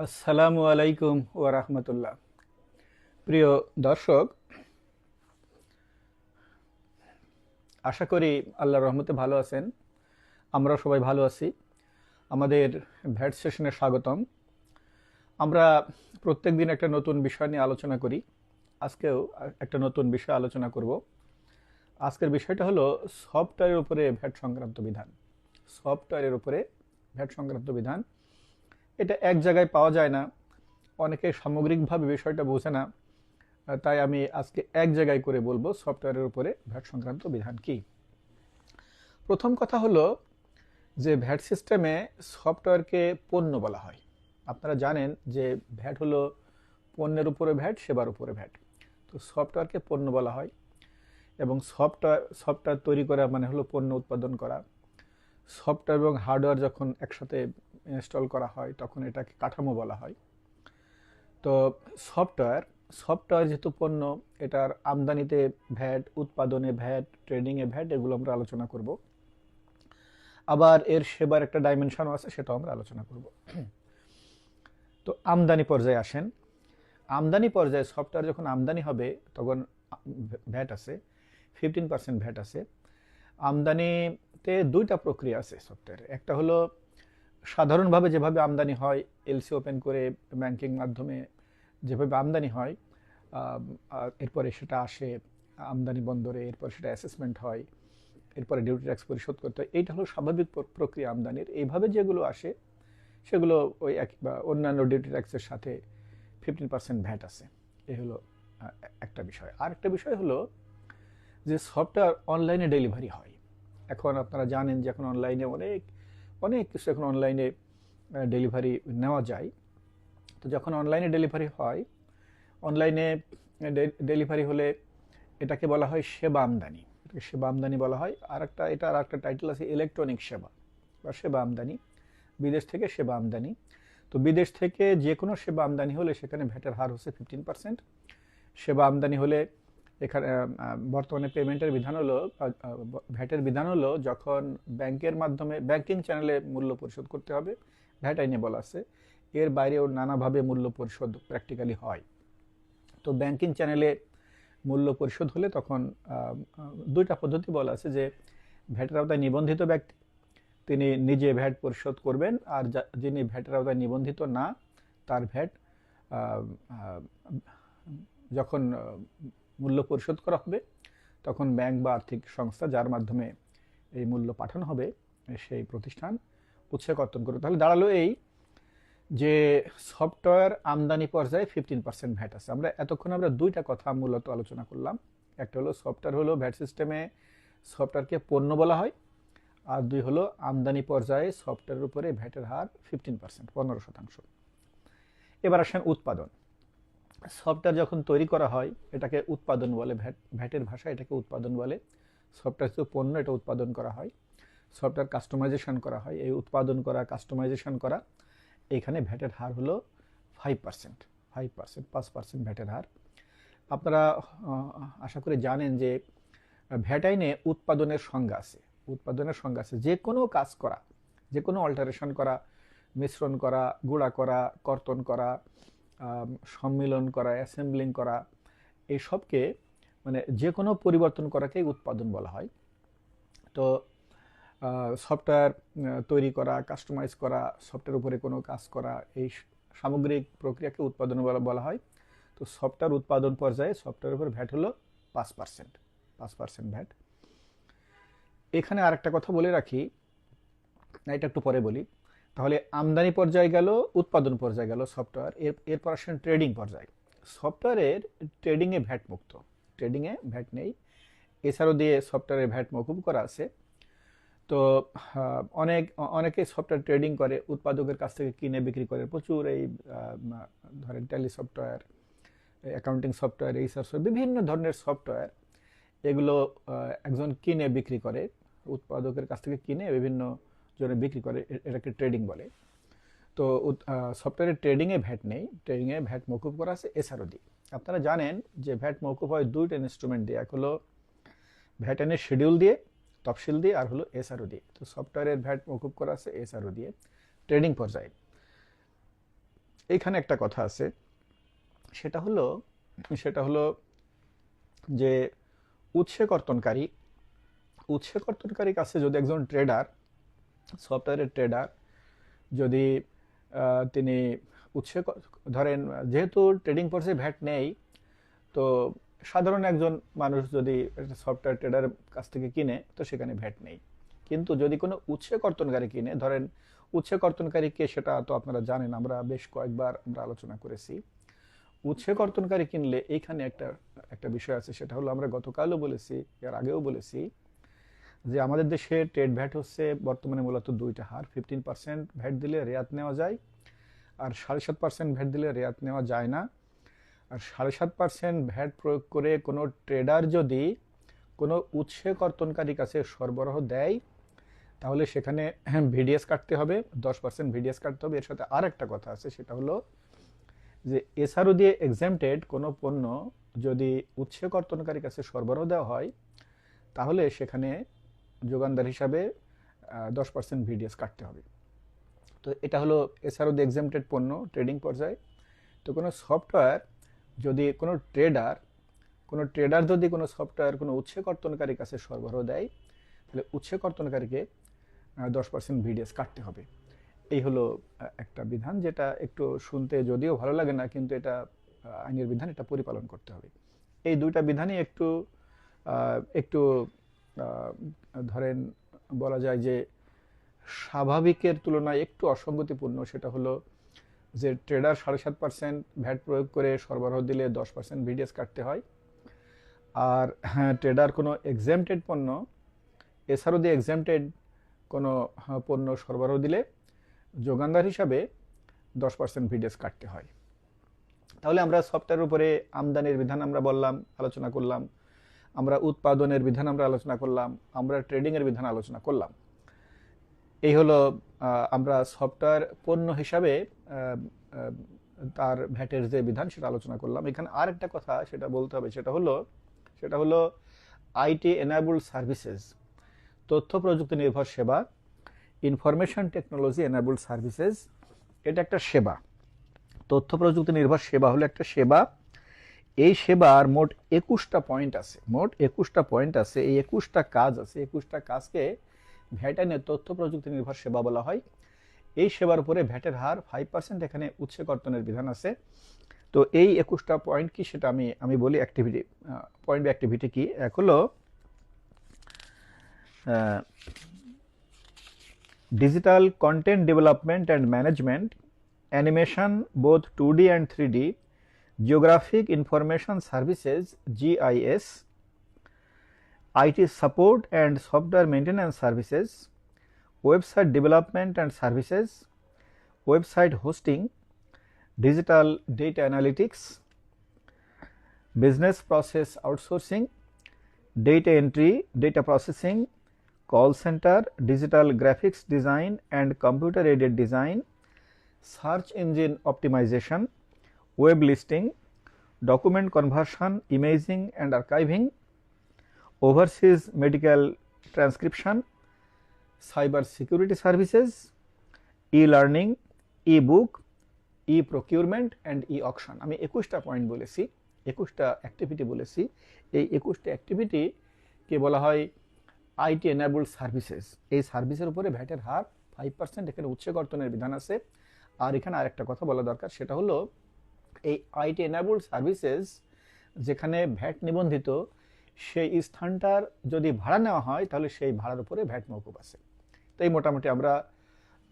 আসসালামু আলাইকুম ও রাহমাতুল্লাহ। প্রিয় দর্শক, আশা করি আল্লাহর রহমতে ভালো আছেন। আমরা সবাই ভালো আছি। আমাদের ভ্যাট সেশনে স্বাগতম। আমরা প্রত্যেক দিন একটা নতুন বিষয় নিয়ে আলোচনা করি। আজকেও একটা নতুন বিষয় আলোচনা করব। আজকের বিষয়টা হলো সফটওয়্যারের উপরে ভ্যাট সংক্রান্ত বিধান। সফটওয়্যারের উপরে ভ্যাট সংক্রান্ত বিধান। এটা এক জায়গায় পাওয়া যায় না। অনেকে সামগ্রিকভাবে বিষয়টা বোঝে না। তাই আমি আজকে এক জায়গায় করে বলব সফটওয়্যারের উপরে ভ্যাট সংক্রান্ত বিধান কি। প্রথম কথা হলো যে ভ্যাট সিস্টেমে সফটওয়্যারকে পণ্য বলা হয়। আপনারা জানেন যে ভ্যাট হলো পণ্যের উপরে ভ্যাট, সেবার উপরে ভ্যাট। তো সফটওয়্যারকে পণ্য বলা হয় এবং সফটওয়্যার সফটওয়্যার তৈরি করা মানে হলো পণ্য উৎপাদন করা। সফটওয়্যার এবং হার্ডওয়্যার যখন একসাথে ইনস্টল করা হয়, তখন এটাকে কাঠামো বলা হয়। তো সফটওয়্যার সফটওয়্যার যেহেতু পণ্য, এটার আমদানিতে ভ্যাট, উৎপাদনে ভ্যাট, ট্রেডিংয়ে ভ্যাট, এগুলো আমরা আলোচনা করব। আবার এর সেবার একটা ডাইমেনশনও আছে, সেটাও আমরা আলোচনা করব। তো আমদানি পর্যায়ে আসেন। আমদানি পর্যায়ে সফটওয়্যার যখন আমদানি হবে, তখন ভ্যাট আছে ফিফটিন পার্সেন্ট ভ্যাট আছে। আমদানিতে দুইটা প্রক্রিয়া আছে সফটওয়্যারে। একটা হলো সাধারণভাবে যেভাবে আমদানি হয় এলসি ওপেন করে ব্যাংকিং মাধ্যমে যেভাবে আমদানি হয় এরপরে সেটা আসে আমদানি বন্দরে, এরপরে সেটা অ্যাসেসমেন্ট হয়, এরপরে ডিউটি ট্যাক্স পরিশোধ করতে হয়, এইটা হলো স্বাভাবিক প্র- প্রক্রিয়া আমদানির। এইভাবে যেগুলো আসে, সেগুলো ওই এক, বা অন্যান্য ডিউটি ট্যাক্সের সাথে ফিফটিন পার্সেন্ট ভ্যাট আছে। এই হলো একটা বিষয়। আর একটা বিষয় হলো যে সফটওয়্যার অনলাইনে ডেলিভারি হয়। এখন আপনারা জানেন যে এখন অনলাইনে অনেক অনেক কিছু এখন অনলাইনে ডেলিভারি নেওয়া যায়। তো যখন অনলাইনে ডেলিভারি হয় অনলাইনে ডেলিভারি হলে এটাকে বলা হয় সেবা আমদানি। এটাকে সেবা আমদানি বলা হয়। আর একটা এটা আর একটা টাইটেল আছে ইলেকট্রনিক সেবা বা সেবা আমদানি। বিদেশ থেকে সেবা আমদানি। তো বিদেশ থেকে যে কোনো সেবা আমদানি হলে সেখানে ভ্যাটের হার হচ্ছে ফিফটিন পার্সেন্ট সেবা আমদানি হলে এখানে বর্তমানে পেমেন্টের বিধান হলো ভ্যাটের বিধান হলো যখন ব্যাংকের মাধ্যমে ব্যাংকিং চ্যানেলে মূল্য পরিশোধ করতে হবে। ভ্যাট আইনে বলা আছে। এর বাইরেও নানাভাবে মূল্য পরিশোধ প্র্যাকটিক্যালি হয়। তো ব্যাংকিং চ্যানেলে মূল্য পরিশোধ হলে তখন দুইটা পদ্ধতি বলা আছে যে ভ্যাটের আওতায় নিবন্ধিত ব্যক্তি, তিনি নিজে ভ্যাট পরিশোধ করবেন আর যিনি ভ্যাটের আওতায় নিবন্ধিত না, তার ভ্যাট যখন মূল্য পরিশোধ করা হবে। তখন ব্যাংক বা আর্থিক সংস্থা যার মাধ্যমে এই মূল্য পাঠানো হবে, সেই প্রতিষ্ঠান উৎসে কর্তন করবে। তাহলে দাঁড়াল এই যে সফটওয়্যার আমদানি পর্যায়ে ফিফটিন পার্সেন্ট ভ্যাট আছে। আমরা এতক্ষণ আমরা দুইটা কথা মূলত আলোচনা করলাম। একটা হলো সফটওয়্যার হলো ভ্যাট সিস্টেমে সফটওয়্যারকে পণ্য বলা হয়, আর দুই হলো আমদানি পর্যায়ে সফটওয়্যারের উপরে ভ্যাটের হার ফিফটিন পার্সেন্ট পনেরো শতাংশ। এবার আসেন উৎপাদন। সফটওয়্যার যখন তৈরি করা হয়, এটাকে উৎপাদন বলে, ভ্যাট, ভ্যাটের ভাষা এটাকে উৎপাদন বলে। সফটওয়্যার তো পণ্য, এটা উৎপাদন করা হয়। সফটওয়্যার কাস্টমাইজেশন করা হয়। এই উৎপাদন করা কাস্টমাইজেশন করা, এখানে ভ্যাটের হার হলো ফাইভ পার্সেন্ট ফাইভ পার্সেন্ট পাঁচ পার্সেন্ট ভ্যাটের হার। আপনারা আশা করি জানেন যে, ভ্যাট আইনে উৎপাদনের সংজ্ঞা আছে। উৎপাদনের সংজ্ঞা আছে। যে কোনো কাজ করা, যে কোনো অল্টারেশন করা, মিশ্রণ করা, গুঁড়া করা, কর্তন করা সম্মিলন করা অ্যাসেম্বলিং করা এই সবকে মানে যে কোনো পরিবর্তন করাকেই উৎপাদন বলা হয়। তো সফটওয়্যার তৈরি করা কাস্টমাইজ করা সফটওয়্যার উপরে কোনো কাজ করা, এই সামগ্রিক প্রক্রিয়াকে উৎপাদন বলা বলা হয়। তো সফটওয়্যার উৎপাদন পর্যায়ে সফটওয়্যার উপর ভ্যাট হলো পাঁচ পার্সেন্ট পাঁচ পার্সেন্ট ভ্যাট এখানে আরেকটা কথা বলে রাখি এটা একটু পরে বলি। তাহলে আমদানি পর্যায়ে গেল, উৎপাদন পর্যায়ে গেল সফটওয়্যার এর, এরপর আসেন ট্রেডিং পর্যায়ে। সফটওয়্যারের ট্রেডিংয়ে ভ্যাট মুক্ত। ট্রেডিংয়ে ভ্যাট নেই। এছাড়াও দিয়ে সফটওয়্যারে ভ্যাট মকুব করা আছে। তো অনেক, অনেকে সফটওয়্যার ট্রেডিং করে, উৎপাদকের কাছ থেকে কিনে, বিক্রি করে। প্রচুর এই ধরেন ট্যালি সফটওয়্যার অ্যাকাউন্টিং সফটওয়্যার এই সফটওয়্যার বিভিন্ন ধরনের সফটওয়্যার এগুলো একজন কিনে, বিক্রি করে। উৎপাদকের কাছ থেকে কিনে বিভিন্ন জনে বিক্রি করে এটাকে ট্রেডিং বলে। তো সফটওয়্যারের ট্রেডিংয়ে ভ্যাট নেই ট্রেডিংয়ে ভ্যাট মকুব করা আছে এসআরও দিয়ে আপনারা জানেন যে ভ্যাট মকুব হয় দুইটা ইনস্ট্রুমেন্ট দিয়ে, এক হলো ভ্যাট ভ্যাটেনের শিডিউল দিয়ে, তফসিল দিয়ে, আর হলো এসআরও দিয়ে তো সফটওয়্যারের ভ্যাট মকুব করা আছে এসআরও দিয়ে ট্রেডিং পর্যায়ে। এইখানে একটা কথা আছে, সেটা হলো সেটা হলো যে উৎসে কর্তনকারী, উৎসে কর্তনকারীর কাছে যদি একজন ট্রেডার সফটওয়্যারের ট্রেডার যদি তিনি উৎসে ধরেন, যেহেতু ট্রেডিং পর্যায়ে ভ্যাট নেই, তো সাধারণ একজন মানুষ যদি সফটওয়্যার ট্রেডারের কাছ থেকে কিনে, তো সেখানে ভ্যাট নেই। কিন্তু যদি কোনো উৎসে কর্তনকারী কিনে, ধরেন, উৎসে কর্তনকারী কে সেটা তো আপনারা জানেন, আমরা বেশ কয়েকবার আমরা আলোচনা করেছি। উৎসে কর্তনকারী কিনলে এইখানে একটা একটা বিষয় আছে, সেটা হলো আমরা গতকালও বলেছি, এর আগেও বলেছি যে আমাদের দেশে ট্রেড ভ্যাট হচ্ছে বর্তমানে মূলত দুইটা হার ফিফটিন পার্সেন্ট ভ্যাট দিলে রেয়াত নেওয়া যায় আর সাড়ে সাত পার্সেন্ট ভ্যাট দিলে রেয়াত নেওয়া যায় না। আর সাড়ে সাত পার্সেন্ট ভ্যাট প্রয়োগ করে কোনো ট্রেডার যদি কোনো উৎসে কর্তনকারী কাছে সরবরাহ দেয়, তাহলে সেখানে ভিডিএস কাটতে হবে, দশ পার্সেন্ট ভিডিএস কাটতে হবে। এর সাথে আর একটা কথা আছে, সেটা হলো যে এসআরও দিয়ে এক্সামটেড কোনো পণ্য যদি উৎসে কর্তনকারীর কাছে সরবরাহ দেওয়া হয়, তাহলে সেখানে যোগানদার হিসাবে দশ পার্সেন্ট ভিডিএস কাটতে হবে। তো এটা হলো এছাড়াও দিয়ে এক্সামটেড পণ্য ট্রেডিং পর্যায়ে। তো কোনো সফটওয়্যার যদি কোনো ট্রেডার কোনো ট্রেডার যদি কোনো সফটওয়্যার কোনো উৎসে কর্তনকারীর কাছে সরবরাহ দেয়, তাহলে উৎসে কর্তনকারীকে দশ পার্সেন্ট ভিডিএস কাটতে হবে। এই হলো একটা বিধান যেটা একটু শুনতে যদিও ভালো লাগে না, কিন্তু এটা আইনের বিধান এটা পরিপালন করতে হবে। এই দুইটা বিধানই একটু একটু ধরেন বলা যায় যে স্বাভাবিকের তুলনায় একটু অসঙ্গতিপূর্ণ সেটা হলো যে ট্রেডার সাড়ে সাত পার্সেন্ট ভ্যাট প্রয়োগ করে সরবরাহ দিলে দশ পার্সেন্ট ভিডিএস কাটতে হয়। আর হ্যাঁ ট্রেডার কোনো এক্সামটেড পণ্য এছাড়াও দিয়ে এক্সামটেড কোনো হ্যাঁ, পণ্য সরবরাহ দিলে যোগানদার হিসাবে দশ পার্সেন্ট ভিডিএস কাটতে হয়। তাহলে আমরা সফটওয়্যারের উপরে আমদানির বিধান আমরা বললাম আলোচনা করলাম। আমরা উৎপাদনের বিধান আমরা আলোচনা করলাম, আমরা ট্রেডিংয়ের বিধান আলোচনা করলাম। এই হলো আমরা সফটওয়্যার পণ্য হিসাবে তার ভ্যাটের যে বিধান সেটা আলোচনা করলাম। এখানে আর একটা কথা সেটা বলতে হবে, সেটা হলো সেটা হলো আইটি এনাবলড সার্ভিসেস তথ্য প্রযুক্তি নির্ভর সেবা ইনফরমেশন টেকনোলজি এনাবলড সার্ভিসেস এটা একটা সেবা। তথ্য প্রযুক্তি নির্ভর সেবা হলো একটা সেবা এই সেবার মোট একুশটা পয়েন্ট আছে, মোট একুশটা পয়েন্ট আছে, এই একুশটা কাজ আছে, একুশটা কাজকে ভ্যাটানে তথ্য প্রযুক্তি নির্ভর সেবা বলা হয়। এই সেবার উপরে ভ্যাটের হার ফাইভ পার্সেন্ট এখানে উৎসে কর্তনের বিধান আছে। তো এই একুশটা পয়েন্ট কি সেটা আমি আমি বলি অ্যাক্টিভিটি পয়েন্ট অ্যাক্টিভিটি কি? এক হলো digital content development and management animation both two D and three D Geographic Information Services GIS, IT Support and Software Maintenance Services, Website Development and Services, Website Hosting, Digital Data Analytics, Business Process Outsourcing, Data Entry, Data Processing, Call Center, Digital Graphics Design and Computer Aided Design, Search Engine Optimization, Web Listing, document conversion imaging and archiving overseas medical transcription cyber security services e learning e book e procurement and e auction আমি একুশটা point বলেছি, একুশটা activity বলেছি। এই একুশটা অ্যাক্টিভিটিকে বলা হয় IT enable services এই সার্ভিসের উপরে ভ্যাটের হার ফাইভ পার্সেন্ট এখানে উচ্চ কর্তনের বিধান আছে। আর এখানে আরেকটা কথা বলা দরকার, সেটা হলো এই আইটি এনাবলড সার্ভিসেস যেখানে ভ্যাট নিবন্ধিত, সেই স্থানটার যদি ভাড়া নেওয়া হয়, তাহলে সেই ভাড়ার উপরে ভ্যাট মৌকুব আছে। তো এই মোটামুটি আমরা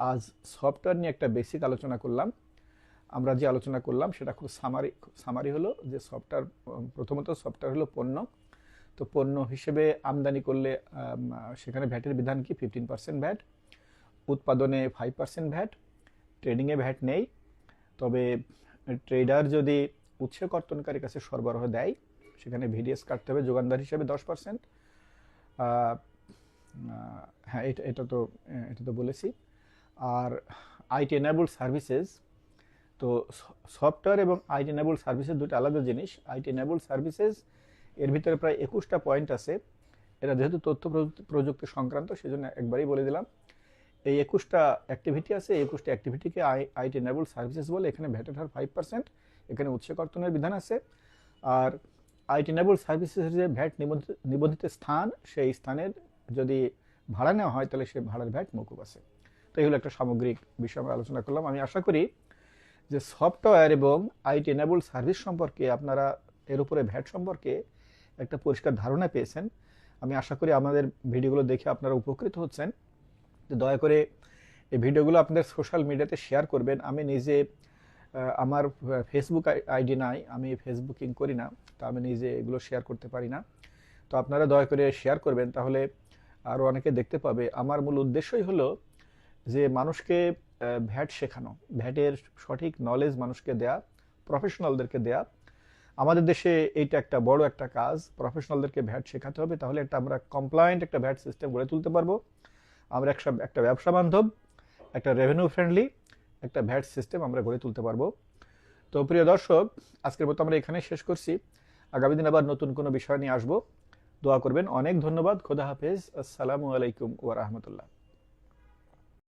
আজ সফটওয়্যার নিয়ে একটা বেসিক আলোচনা করলাম। আমরা যে আলোচনা করলাম, সেটা খুব সামারি সামারি হলো যে সফটওয়্যার প্রথমত সফটওয়্যার হলো পণ্য। তো পণ্য হিসেবে আমদানি করলে সেখানে ভ্যাটের বিধান কি? ফিফটিন পার্সেন্ট ভ্যাট উৎপাদনে ফাইভ পার্সেন্ট ভ্যাট ট্রেডিংয়ে ভ্যাট নেই। তবে ট্রেডার যদি উৎসে কর্তনকারীর কাছে সরবরাহ দেয়, সেখানে ভিডিএস কাটতে হবে যোগানদার হিসেবে দশ পার্সেন্ট হ্যাঁ এটা এটা তো এটা তো বলেছি। আর আইটি এনাবলড সার্ভিসেস তো সফটওয়্যার এবং আইটি এনাবলড সার্ভিসেস দুটো আলাদা জিনিস। আইটি এনাবলড সার্ভিসেস এর ভিতরে প্রায় একুশটা পয়েন্ট আছে। এরা যেহেতু তথ্য প্রযুক্তি সংক্রান্ত, সেজন্য একবারই বলে দিলাম। এই একুশটা অ্যাক্টিভিটি আছে, এই একুশটা অ্যাক্টিভিটিকে আই আইটি এনেবল সার্ভিসেস বলে এখানে ভ্যাটের হার ফাইভ পার্সেন্ট এখানে উৎস কর্তনের বিধান আছে। আর আইটি এনেবল সার্ভিসেসের যে ভ্যাট নিবন্ধিত স্থান, সেই স্থানের যদি ভাড়া নেওয়া হয়, তাহলে সে ভাড়ার ভ্যাট মকুব আছে। তো এই হলো একটা সামগ্রিক বিষয় আমরা আলোচনা করলাম। আমি আশা করি যে সফটওয়্যার এবং আইটি এনেবল সার্ভিস সম্পর্কে আপনারা এর উপরে ভ্যাট সম্পর্কে একটা পরিষ্কার ধারণা পেয়েছেন। আমি আশা করি আমাদের ভিডিওগুলো দেখে আপনারা উপকৃত হচ্ছেন। দয়া করে এই ভিডিওগুলো আপনাদের সোশ্যাল মিডিয়াতে শেয়ার করবেন। আমি নিজে আমার ফেসবুক আইডি নাই, আমি ফেসবুকিং করি না, তো আমি নিজে এগুলো শেয়ার করতে পারি না। তো আপনারা দয়া করে শেয়ার করবেন, তাহলে আরও অনেকে দেখতে পাবে। আমার মূল উদ্দেশ্যই হলো যে মানুষকে ভ্যাট শেখানো, ভ্যাটের সঠিক নলেজ মানুষকে দেয়া প্রফেশনালদেরকে দেয়া। আমাদের দেশে এইটা একটা বড় একটা কাজ প্রফেশনালদেরকে ভ্যাট শেখাতে হবে, তাহলে একটা আমরা কমপ্লায়েন্ট একটা ভ্যাট সিস্টেম গড়ে তুলতে পারব। আমরা একসব একটা ব্যবসা বান্ধব, একটা রেভিনিউ ফ্রেন্ডলি একটা ভ্যাট সিস্টেম আমরা গড়ে তুলতে পারব। তো প্রিয় দর্শক, আজকের মতো আমরা এখানে শেষ করছি। আগামী দিন আবার নতুন কোনো বিষয় নিয়ে আসব। দোয়া করবেন। অনেক ধন্যবাদ। খোদা হাফেজ। আসসালামু আলাইকুম ওয়া রাহমাতুল্লাহ।